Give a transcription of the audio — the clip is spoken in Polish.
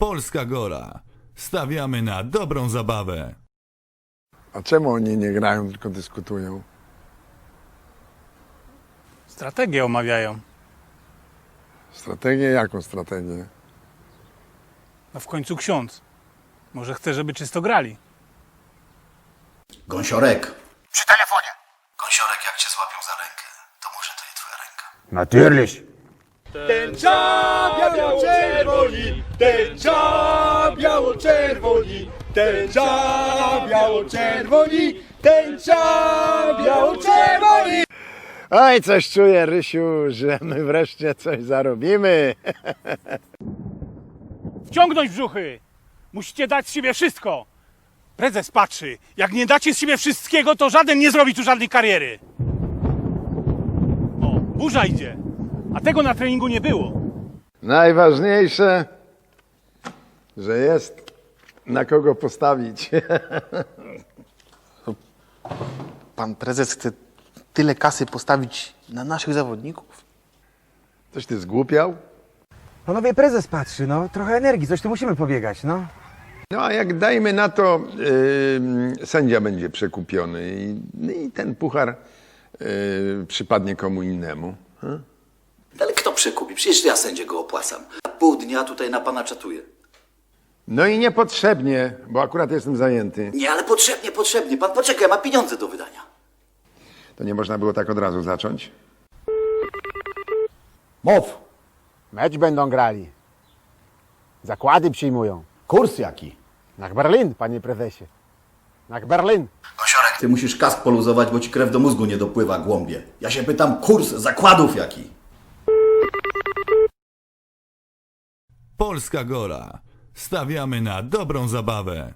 Polska Gora. Stawiamy na dobrą zabawę. A czemu oni nie grają, tylko dyskutują? Strategię omawiają. Strategię? Jaką strategię? No w końcu ksiądz. Może chce, żeby czysto grali. Gąsiorek. Przy telefonie. Gąsiorek, jak cię złapią za rękę, to może to nie twoja ręka. Natürlich. Tęcza biało-czerwoni, tęcza biało-czerwoni, tęcza biało-czerwoni, tęcza biało-czerwoni. Oj, coś czuję, Rysiu, że my wreszcie coś zarobimy. Wciągnąć brzuchy! Musicie dać z siebie wszystko! Prezes patrzy. Jak nie dacie z siebie wszystkiego, to żaden nie zrobi tu żadnej kariery. O, burza idzie. A tego na treningu nie było. Najważniejsze, że jest na kogo postawić. Pan prezes chce tyle kasy postawić na naszych zawodników? Coś ty zgłupiał? Panowie, prezes patrzy, no. Trochę energii, coś tu musimy pobiegać, no. No a jak dajmy na to, yy, sędzia będzie przekupiony i, i ten puchar yy, przypadnie komu innemu. Ale kto przekupi? Przecież ja sędziego opłacam. A pół dnia tutaj na pana czatuję. No i niepotrzebnie, bo akurat jestem zajęty. Nie, ale potrzebnie, potrzebnie. Pan poczekaj, ma pieniądze do wydania. To nie można było tak od razu zacząć? Mów. Mecz będą grali. Zakłady przyjmują. Kurs jaki? Na Berlin, panie prezesie. Na Berlin. Ty musisz kask poluzować, bo ci krew do mózgu nie dopływa głąbie. Ja się pytam, kurs zakładów jaki? Polska Gora. Stawiamy na dobrą zabawę.